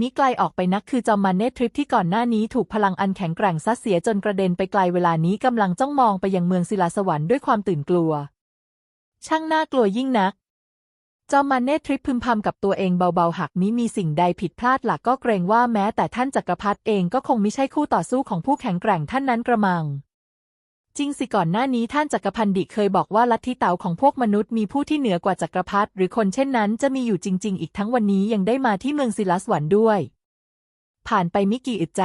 มิไกลออกไปนักคือจอมมันเนตทริปที่ก่อนหน้านี้ถูกพลังอันแข็งแกร่งซัดเสียจนกระเด็นไปไกลเวลานี้กำลังจ้องมองไปยังเมืองศิลาสวรรค์ด้วยความตื่นกลัว ช่างน่ากลัวยิ่งนัก จอมมันเนตทริปพึมพำกับตัวเองเบาๆหากนี้มีสิ่งใดผิดพลาดหลักก็เกรงว่าแม้แต่ท่านจักรพรรดิเองก็คงไม่ใช่คู่ต่อสู้ของผู้แข็งแกร่งท่านนั้นกระมัง จริงสิก่อนหน้านี้ท่านจักรพันดิเคยบอกว่าลัทธิเต๋าของพวกมนุษย์มีผู้ที่เหนือกว่าจักรพรรดิหรือคนเช่นนั้นจะมีอยู่จริง ๆ อีกทั้งวันนี้ยังได้มาที่เมืองศิลาสวรรค์ด้วย ผ่านไปไม่กี่อึดใจ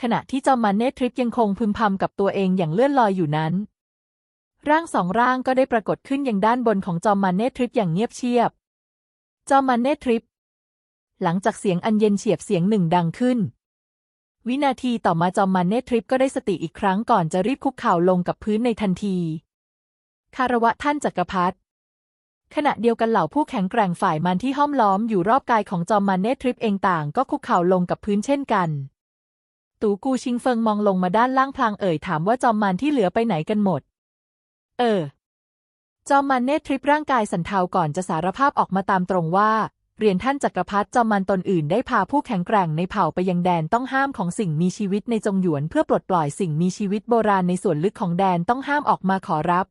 ขณะที่จอมมันเนตทริปยังคงพึมพำกับตัวเองอย่างเลื่อนลอยอยู่นั้น ร่างสองร่างก็ได้ปรากฏขึ้นยังด้านบนของจอมมันเนตทริปอย่างเงียบเชียบ จอมมันเนตทริปหลังจากเสียงอันเย็นเฉียบเสียงหนึ่งดังขึ้น วินาทีต่อมาจอมมันเนตทริปก็ได้สติอีกครั้งก่อนจะรีบคุกเข่าลงกับพื้นในทันที คารวะท่านจักรพรรดิขณะเดียวกันเหล่าผู้แข็งแกร่งฝ่ายมันที่ห้อมล้อมอยู่รอบกายของจอมมันเนตทริปเองต่างก็คุกเข่าลงกับพื้นเช่นกัน ตูกูชิงเฟิงมองลงมาด้านล่างพลางเอ่ยถามว่าจอมมันที่เหลือไปไหนกันหมด เออ จอมมันเนตทริปร่างกายสันเทาก่อนจะสารภาพออกมาตามตรงว่า เรียนท่านจักรพรรดิจอมมันตนอื่นได้พาผู้แข็งแกร่งในเผ่าไปยังแดนต้องห้ามของสิ่งมีชีวิตในจงหยวนเพื่อปลดปล่อยสิ่งมีชีวิตโบราณในส่วนลึกของแดนต้องห้ามออกมาขอรับ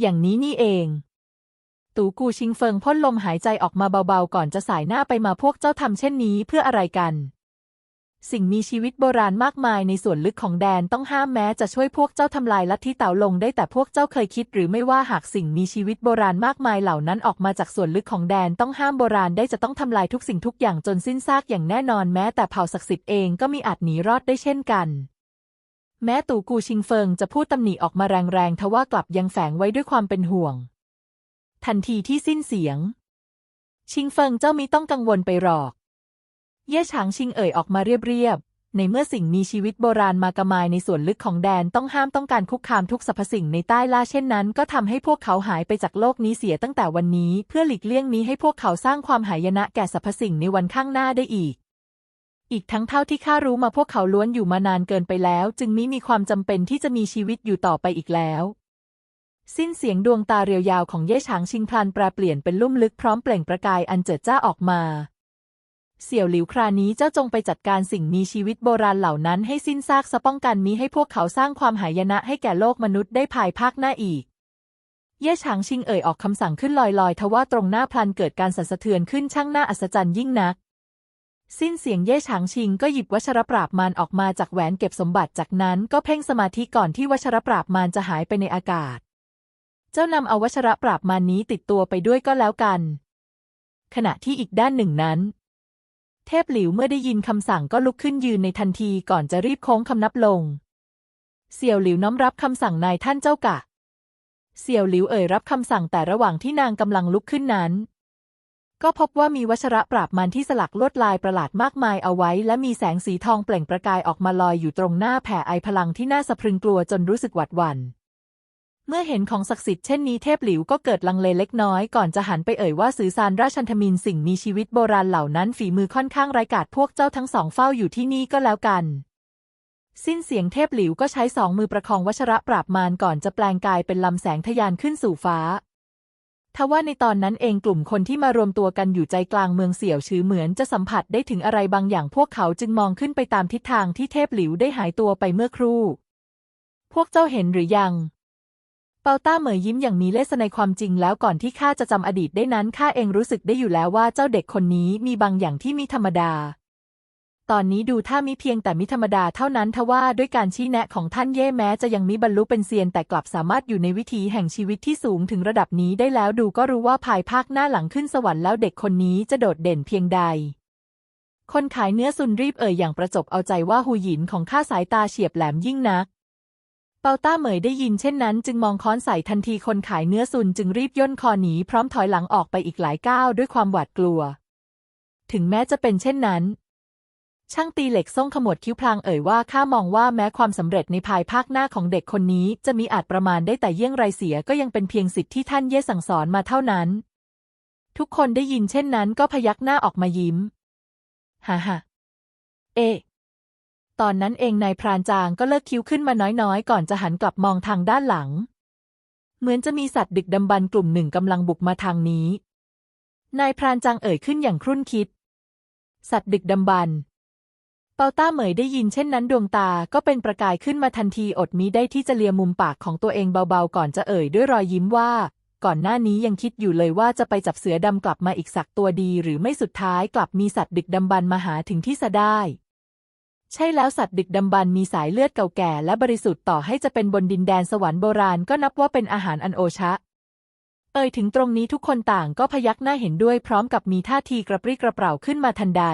อย่างนี้นี่เอง ตูกูชิงเฟิงพ่นลมหายใจออกมาเบาๆ ก่อนจะสายหน้าไปมาพวกเจ้าทำเช่นนี้เพื่ออะไรกัน สิ่งมีชีวิตโบราณมากมายในส่วนลึกของแดนต้องห้ามแม้จะช่วยพวกเจ้าทำลายลัทธิเต่าลงได้แต่พวกเจ้าเคยคิด หรือไม่ว่าหากสิ่งมีชีวิตโบราณมากมายเหล่านั้นออกมาจากส่วนลึกของแดนต้องห้ามโบราณได้จะต้องทำลายทุกสิ่งทุกอย่างจนสิ้นซากอย่างแน่นอนแม้แต่เผ่าศักดิ์สิทธิ์เองก็มีอาจหนีรอดได้เช่นกันแม้ตู่กูชิงเฟิงจะพูดตำหนิออกมาแรงๆทว่ากลับยังแฝงไว้ด้วยความเป็นห่วง ทันทีที่สิ้นเสียง ชิงเฟิงเจ้ามิต้องกังวลไปหรอก เย่ฉางชิงเอ่ยออกมาเรียบๆ ในเมื่อสิ่งมีชีวิตโบราณมากมายในส่วนลึกของแดนต้องห้ามต้องการคุกคามทุกสรรพสิ่งในใต้ล่าเช่นนั้น ก็ทำให้พวกเขาหายไปจากโลกนี้เสียตั้งแต่วันนี้ เพื่อหลีกเลี่ยงนี้ให้พวกเขาสร้างความหายนะแก่สรรพสิ่งในวันข้างหน้าได้อีก อีกทั้งเท่าที่ข้ารู้มาพวกเขาล้วนอยู่มานานเกินไปแล้ว จึงมิมีความจำเป็นที่จะมีชีวิตอยู่ต่อไปอีกแล้วสิ้นเสียงดวงตาเรียวยาวของเย่ฉางชิงพลันแปรเปลี่ยนเป็นลุ่มลึกพร้อมเปล่งประกายอันเจิดจ้าออกมา เสี่ยวหลิวครานี้เจ้าจงไปจัดการสิ่งมีชีวิตโบราณเหล่านั้นให้สิ้นซากซะป้องกันมิให้พวกเขาสร้างความหายนะให้แก่โลกมนุษย์ได้ภายภาคหน้าอีก เย่ฉางชิงเอ่ยออกคำสั่งขึ้นลอยๆ ทว่าตรงหน้าพลันเกิดการสั่นสะเทือนขึ้นช่างน่าอัศจรรย์ยิ่งนัก สิ้นเสียงเย่ฉางชิงก็หยิบวัชรปราบมารออกมาจากแหวนเก็บสมบัติจากนั้นก็เพ่งสมาธิก่อนที่วัชรปราบมารจะหายไปในอากาศ เจ้านำเอาวัชรปราบมารนี้ติดตัวไปด้วยก็แล้วกัน ขณะที่อีกด้านหนึ่งนั้น เทพหลิวเมื่อได้ยินคำสั่งก็ลุกขึ้นยืนในทันทีก่อนจะรีบโค้งคำนับลง เสี่ยวหลิวน้อมรับคำสั่งนายท่านเจ้ากะ เสี่ยวหลิวเอ่ยรับคำสั่งแต่ระหว่างที่นางกำลังลุกขึ้นนั้น ก็พบว่ามีวัชระปราบมันที่สลักลวดลายประหลาดมากมายเอาไว้ และมีแสงสีทองเปล่งประกายออกมาลอยอยู่ตรงหน้าแผ่ไอพลังที่น่าสะพรึงกลัวจนรู้สึกหวาดหวัน่น เมื่อเห็นของศักดิ์สิทธิ์เช่นนี้เทพหลิวก็เกิดลังเลเล็กน้อยก่อนจะหันไปเอ่ยว่าสือสารราชันธมินสิ่งมีชีวิตโบราณเหล่านั้นฝีมือค่อนข้างไร้กาจพวกเจ้าทั้งสองเฝ้าอยู่ที่นี่ก็แล้วกัน สิ้นเสียงเทพหลิวก็ใช้สองมือประคองวัชระปราบมารก่อนจะแปลงกายเป็นลำแสงทะยานขึ้นสู่ฟ้าทว่าในตอนนั้นเองกลุ่มคนที่มารวมตัวกันอยู่ใจกลางเมืองเสี่ยวชือเหมือนจะสัมผัสได้ถึงอะไรบางอย่างพวกเขาจึงมองขึ้นไปตามทิศทางที่เทพหลิวได้หายตัวไปเมื่อครู่ พวกเจ้าเห็นหรือยัง เปาต้าเหมยยิ้มอย่างมีเลสในความจริงแล้วก่อนที่ข้าจะจำอดีตได้นั้นข้าเองรู้สึกได้อยู่แล้วว่าเจ้าเด็กคนนี้มีบางอย่างที่มีธรรมดา ตอนนี้ดูถ้ามิเพียงแต่มิธรรมดาเท่านั้นทว่าด้วยการชี้แนะของท่านเย่แม้จะยังมิบรรลุเป็นเซียนแต่กลับสามารถอยู่ในวิถีแห่งชีวิตที่สูงถึงระดับนี้ได้แล้วดูก็รู้ว่าภายภาคหน้าหลังขึ้นสวรรค์แล้วเด็กคนนี้จะโดดเด่นเพียงใดคนขายเนื้อซุนรีบเอ่ยอย่างประจบเอาใจว่าหูหยินของข้าสายตาเฉียบแหลมยิ่งนัก เปาต้าเหมยได้ยินเช่นนั้นจึงมองค้อนใส่ทันทีคนขายเนื้อซุนจึงรีบย่นคอหนีพร้อมถอยหลังออกไปอีกหลายก้าวด้วยความหวาดกลัว ถึงแม้จะเป็นเช่นนั้น ช่างตีเหล็กส่งขมวดคิ้วพลางเอ่ยว่าข้ามองว่าแม้ความสำเร็จในภายภาคหน้าของเด็กคนนี้ จะมีอาจประมาณได้แต่เยี่ยงไรเสียก็ยังเป็นเพียงสิทธิ์ที่ท่านเย่สั่งสอนมาเท่านั้น ทุกคนได้ยินเช่นนั้นก็พยักหน้าออกมายิ้มฮ่าฮ่าเอะ ตอนนั้นเองนายพรานจางก็เลิกคิ้วขึ้นมาน้อยๆ ก่อนจะหันกลับมองทางด้านหลัง เหมือนจะมีสัตว์ดึกดำบรรพ์กลุ่มหนึ่งกำลังบุกมาทางนี้ นายพรานจางเอ่ยขึ้นอย่างครุ่นคิด สัตว์ดึกดำบรรพ์เปาต้าเหมยได้ยินเช่นนั้นดวงตาก็เป็นประกายขึ้นมาทันทีอดมิได้ที่จะเลียมุมปากของตัวเองเบาๆ ก่อนจะเอ่ยด้วยรอยยิ้มว่า ก่อนหน้านี้ยังคิดอยู่เลยว่าจะไปจับเสือดำกลับมาอีกสักตัวดี หรือไม่สุดท้ายกลับมีสัตว์ดึกดำบรรพ์มาหาถึงที่ซะได้ ใช่แล้วสัตว์ดึกดำบรรมีสายเลือดเก่าแก่และบริสุทธิ์ต่อให้จะเป็นบนดินแดนสวรรค์โบราณก็นับว่าเป็นอาหารอันโอชะ เอ่ยถึงตรงนี้ทุกคนต่างก็พยักหน้าเห็นด้วยพร้อมกับมีท่าทีกระปรี้กระเปร่าขึ้นมาทันใด